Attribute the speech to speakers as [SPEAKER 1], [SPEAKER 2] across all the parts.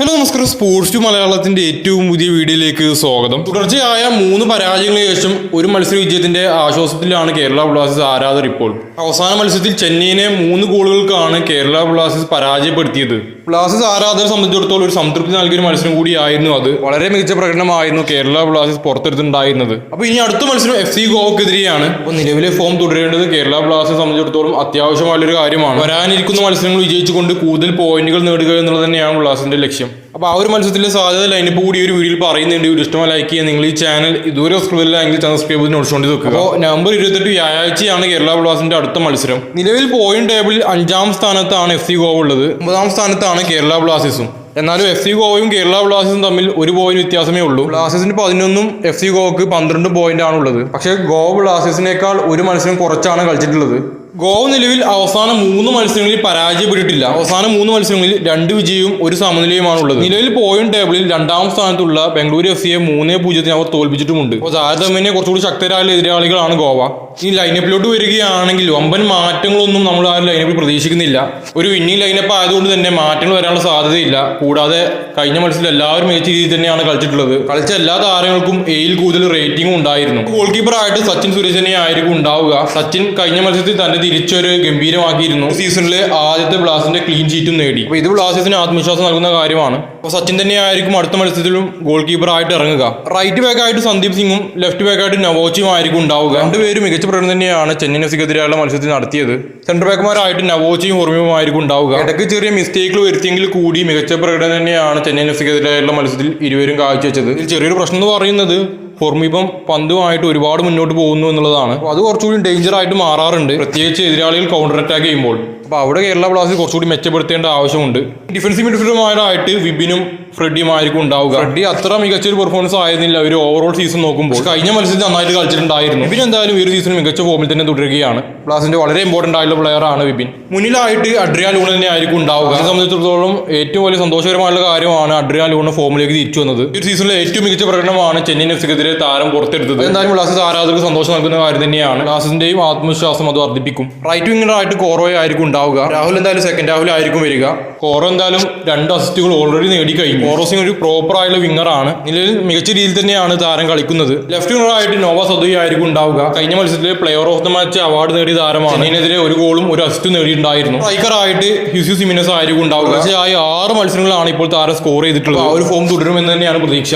[SPEAKER 1] Hello നമസ്കാരം. Sports to മലയാളത്തിന്റെ ഏറ്റവും പുതിയ വീഡിയോയിലേക്ക് സ്വാഗതം. തുടർച്ചയായ മൂന്ന് പരാജയങ്ങൾക്ക് ശേഷം ഒരു മത്സര വിജയത്തിന്റെ ആശ്വാസത്തിലാണ് കേരള ബ്ലാസ്റ്റേഴ്സ് ആരാധകർ ഇപ്പോൾ. അവസാന മത്സരത്തിൽ ചെന്നൈയിനെ മൂന്ന് ഗോളുകൾക്കാണ് കേരള ബ്ലാസ്റ്റേഴ്സ് പരാജയപ്പെടുത്തിയത്. ബ്ലാസ്റ്റേഴ്സ് ആരാധകരെ സംബന്ധിച്ചിടത്തോളം ഒരു സംതൃപ്തി നൽകിയൊരു മത്സരം കൂടിയായിരുന്നു അത്. വളരെ മികച്ച പ്രകടനമായിരുന്നു കേരള ബ്ലാസ്റ്റേഴ്സ് പുറത്തെടുത്തിട്ടുണ്ടായിരുന്നത്. അപ്പോൾ ഇനി അടുത്ത മത്സരം എഫ് സി ഗോവക്കെതിരെയാണ്. അപ്പോൾ നിലവിലെ ഫോം തുടരേണ്ടത് കേരള ബ്ലാസ്റ്റേഴ്സ് സംബന്ധിച്ചിടത്തോളം അത്യാവശ്യമായൊരു കാര്യമാണ്. വരാനിരിക്കുന്ന മത്സരങ്ങൾ വിജയിച്ചുകൊണ്ട് കൂടുതൽ പോയിന്റുകൾ നേടുക എന്നുള്ളത് തന്നെയാണ് ബ്ലാസ്റ്റേഴ്സിന്റെ ലക്ഷ്യം. അപ്പോൾ ആ ഒരു മത്സരത്തിലെ സാധ്യത ലൈനപ്പ് കൂടി ഒരു വീഡിയോയിൽ പറയുന്നുണ്ട്. ഒരു ഇഷ്ടമായി ലൈക്ക് ചെയ്യുക. നിങ്ങൾ ഈ ചാനൽ ഇതുവരെ സബ്സ്ക്രൈബ് ചാനൽ സബ്സ്ക്രൈബ് ചെയ്ത് നോട്ടിച്ചുകൊണ്ട് വെക്കുക. അപ്പോൾ നവംബർ ഇരുപത്തെട്ട് വ്യാഴാഴ്ചയാണ് കേരള ബ്ലാസ്റ്റേഴ്സിന്റെ അടുത്ത മത്സരം. നിലവിൽ പോയിന്റ് ടേബിളിൽ അഞ്ചാം സ്ഥാനത്താണ് എഫ് സി ഗോവ ഉള്ളത്. ഒമ്പതാം സ്ഥാനത്താണ് കേരള ബ്ലാസ്റ്റേഴ്സും. എന്നാലും എഫ് സി ഗോവയും കേരള ബ്ലാസ്റ്റേഴ്സും തമ്മിൽ ഒരു പോയിന്റ് വ്യത്യാസമേ ഉള്ളൂ. ബ്ലാസ്റ്റേഴ്സിന് പതിനൊന്നും എഫ് സി ഗോവക്ക് പന്ത്രണ്ട് പോയിന്റ് ആണുള്ളത്. പക്ഷേ ഗോവ ബ്ലാസ്റ്റേഴ്സിനേക്കാൾ ഒരു മത്സരം കുറച്ചാണ് കളിച്ചിട്ടുള്ളത്. ഗോവ നിലവിൽ അവസാന മൂന്ന് മത്സരങ്ങളിൽ പരാജയപ്പെട്ടിട്ടില്ല. അവസാന മൂന്ന് മത്സരങ്ങളിൽ രണ്ട് വിജയവും ഒരു സമനിലയുമാണ് ഉള്ളത് നിലവിൽ പോയിന്റ് ടേബിളിൽ രണ്ടാം സ്ഥാനത്തുള്ള ബംഗളൂരു എഫ് സിയെ മൂന്നേ പൂജ്യത്തിന് അവർ തോൽപ്പിച്ചിട്ടുമുണ്ട്. അപ്പോൾ താരതമ്യേന കുറച്ചുകൂടി ശക്തരായ എതിരാളികളാണ് ഗോവ. ഈ ലൈനപ്പിലോട്ട് വരികയാണെങ്കിൽ വമ്പൻ മാറ്റങ്ങളൊന്നും നമ്മൾ ആ ലൈനപ്പിൽ പ്രതീക്ഷിക്കുന്നില്ല. ഒരു വിന്നിംഗ് ലൈനപ്പ് ആയതുകൊണ്ട് തന്നെ മാറ്റങ്ങൾ വരാനുള്ള സാധ്യതയില്ല. കൂടാതെ കഴിഞ്ഞ മത്സരത്തിൽ എല്ലാവരും മികച്ച രീതിയിൽ തന്നെയാണ് കളിച്ചിട്ടുള്ളത്. കളിച്ച എല്ലാ താരങ്ങൾക്കും എയിൽ കൂടുതൽ റേറ്റിംഗും ഉണ്ടായിരുന്നു. ഗോൾ കീപ്പറായിട്ട് സച്ചിൻ സുരേഷ് തന്നെ ആയിരിക്കും ഉണ്ടാവുക. സച്ചിൻ കഴിഞ്ഞ മത്സരത്തിൽ തന്നെ തിരിച്ചൊരു ഗംഭീരമാക്കിയിരുന്നു സീസണിലെ ആദ്യത്തെ ബ്ലാസ്റ്റിന്റെ ക്ലീൻ ഷീറ്റും നേടി. അപ്പോൾ ഇത് ബ്ലാസ്റ്റേഴ്സിന് ആത്മവിശ്വാസം നൽകുന്ന കാര്യമാണ്. അപ്പോൾ സച്ചിൻ തന്നെ ആയിരിക്കും അടുത്ത മത്സരത്തിലും ഗോൾ കീപ്പർ ആയിട്ട് ഇറങ്ങുക. റൈറ്റ് ബാക്ക് ആയിട്ട് സന്ദീപ് സിംഗും ലെഫ്റ്റ് ബാക്ക് ആയിട്ട് നവോച്ചിയും ആയിരിക്കും ഉണ്ടാവുക. രണ്ടുപേരും മികച്ച പ്രകടനം തന്നെയാണ് ചെന്നൈ എഫ്സിക്കെതിരെയുള്ള മത്സരത്തിൽ നടത്തിയത്. സെന്റർ ബാക്കുമാരായിട്ട് നവോച്ചിയും ഓർമ്മയും ആയിരിക്കും ഉണ്ടാവുക. ഇടയ്ക്ക് ചെറിയ മിസ്റ്റേക്കുകൾ വരുത്തിയെങ്കിൽ കൂടി മികച്ച പ്രകടനം തന്നെയാണ് ചെന്നൈ എഫ്സിക്കെതിരെയുള്ള മത്സരത്തിൽ ഇരുവരും കാഴ്ചവെച്ചത്. ചെറിയൊരു പ്രശ്നം എന്ന് പറയുന്നത് ഫോർമിപ്പം പന്തുമായിട്ട് ഒരുപാട് മുന്നോട്ട് പോകുന്നു എന്നുള്ളതാണ്. അത് കുറച്ചുകൂടി ഡേഞ്ചർ ആയിട്ട് മാറാറുണ്ട്. പ്രത്യേകിച്ച് എതിരാളികൾ കൗണ്ടർ അറ്റാക്ക് ചെയ്യുമ്പോൾ. അപ്പോൾ അവിടെ കേരള ബ്ലാസ്റ്റേഴ്സ് കുറച്ചുകൂടി മെച്ചപ്പെടുത്തേണ്ട ആവശ്യമുണ്ട്. ഡിഫൻസീവ് മിഡ്ഫീൽഡർമാരായിട്ട് വിബിനും ഫ്രെഡിയും ആയിരിക്കും ഉണ്ടാവുക. ഫ്രെഡി അത്ര മികച്ച ഒരു പെർഫോമൻസ് ആയിരുന്നില്ല. ഒരു ഓവറോൾ സീസൺ നോക്കുമ്പോൾ. കഴിഞ്ഞ മത്സരത്തിൽ നന്നായിട്ട് കളിച്ചിട്ടുണ്ടായിരുന്നു. വിബിൻ എന്തായാലും ഈ ഒരു സീസൺ മികച്ച ഫോമിൽ തന്നെ തുടരുകയാണ്. ബ്ലാസ്റ്റിന്റെ വളരെ ഇമ്പോർട്ടന്റ് ആയിട്ടുള്ള പ്ലെയർ ആണ് വിപിൻ മുന്നിലായിട്ട് അഡ്രിയാൻ ലൂൺ തന്നെ ആയിരിക്കും ഉണ്ടാവുക. അതിനെ സംബന്ധിച്ചിടത്തോളം ഏറ്റവും വലിയ സന്തോഷകരമായുള്ള കാര്യമാണ് അഡ്രിയാൻ ലൂണ ഫോമിലേക്ക് തിരിച്ചു വന്നത്. ഈ സീസണിലെ ഏറ്റവും മികച്ച പ്രകടനമാണ് ചെന്നൈ എഫ്സിക്കെതിരെ താരം പുറത്തെടുത്തത്. എന്തായാലും ബ്ലാസ്റ്റേഴ്സ് ആരാധകർക്ക് സന്തോഷം നൽകുന്ന കാര്യം തന്നെയാണ്. ബ്ലാസ്റ്റേഴ്സിന്റെയും ആത്മവിശ്വാസം അത് വർദ്ധിപ്പിക്കും. റൈറ്റ് വിംഗർ കോറോയായിരിക്കും കോറോയെ ആയിരിക്കും ഉണ്ടാവുക. രാഹുൽ എന്തായാലും സെക്കൻഡ് രാഹുൽ ആയിരിക്കും വരിക. കോറോ എന്തായാലും രണ്ട് അസിസ്റ്റുകൾ ഓൾറെഡി നേടി കഴിഞ്ഞു. കോറോ സിംഗ് ഒരു പ്രോപ്പർ ആയിട്ടുള്ള ആണ്. നിലവിൽ മികച്ച രീതിയിൽ തന്നെയാണ് താരം കളിക്കുന്നത്. ലെഫ്റ്റ് വിംഗർ ആയിട്ട് നോവ സദുയി ആയിരിക്കും ഉണ്ടാവുക. കഴിഞ്ഞ മത്സരത്തിൽ player of the match award നേടിയ താരമാണ്. അതിനെതിരെ ഒരു ഗോളും ഒരു അസിസ്റ്റും നേടിയിട്ടുണ്ടായിരുന്നു. സ്ട്രൈക്കർ ആയിട്ട് ഹ്യൂസി സിമിനസ് ആയിരിക്കും ഉണ്ടാവുക. ആയി ആറ് മത്സരങ്ങളാണ് ഇപ്പോൾ താരം സ്കോർ ചെയ്തിട്ടുള്ളത്. ആ ഒരു ഫോം തുടരുമെന്ന് തന്നെയാണ് പ്രതീക്ഷ.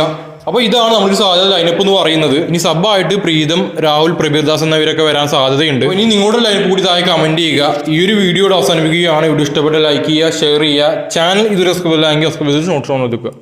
[SPEAKER 1] അപ്പോൾ ഇതാണ് നമ്മുടെ സാധ്യത ലൈനപ്പ് എന്ന് പറയുന്നത്. ഇനി സബ്ബായിട്ട് പ്രീതം രാഹുൽ പ്രബീർദാസ് എന്നിവരൊക്കെ വരാൻ സാധ്യതയുണ്ട്. ഇനി നിങ്ങളുടെ ലൈനപ്പ് കൂടി താഴെ കമന്റ് ചെയ്യുക. ഈ ഒരു വീഡിയോയുടെ അവസാനിപ്പിക്കുകയാണ്. വീഡിയോ ഇഷ്ടപ്പെട്ട ലൈക്ക് ചെയ്യുക ഷെയർ ചെയ്യുക. ചാനൽ ഇതൊരു സബ്സ്ക്രൈബ് അല്ലെങ്കിൽ സബ്സ്ക്രൈബ് നോട്ട്സ് ഓൺ എടുക്കുക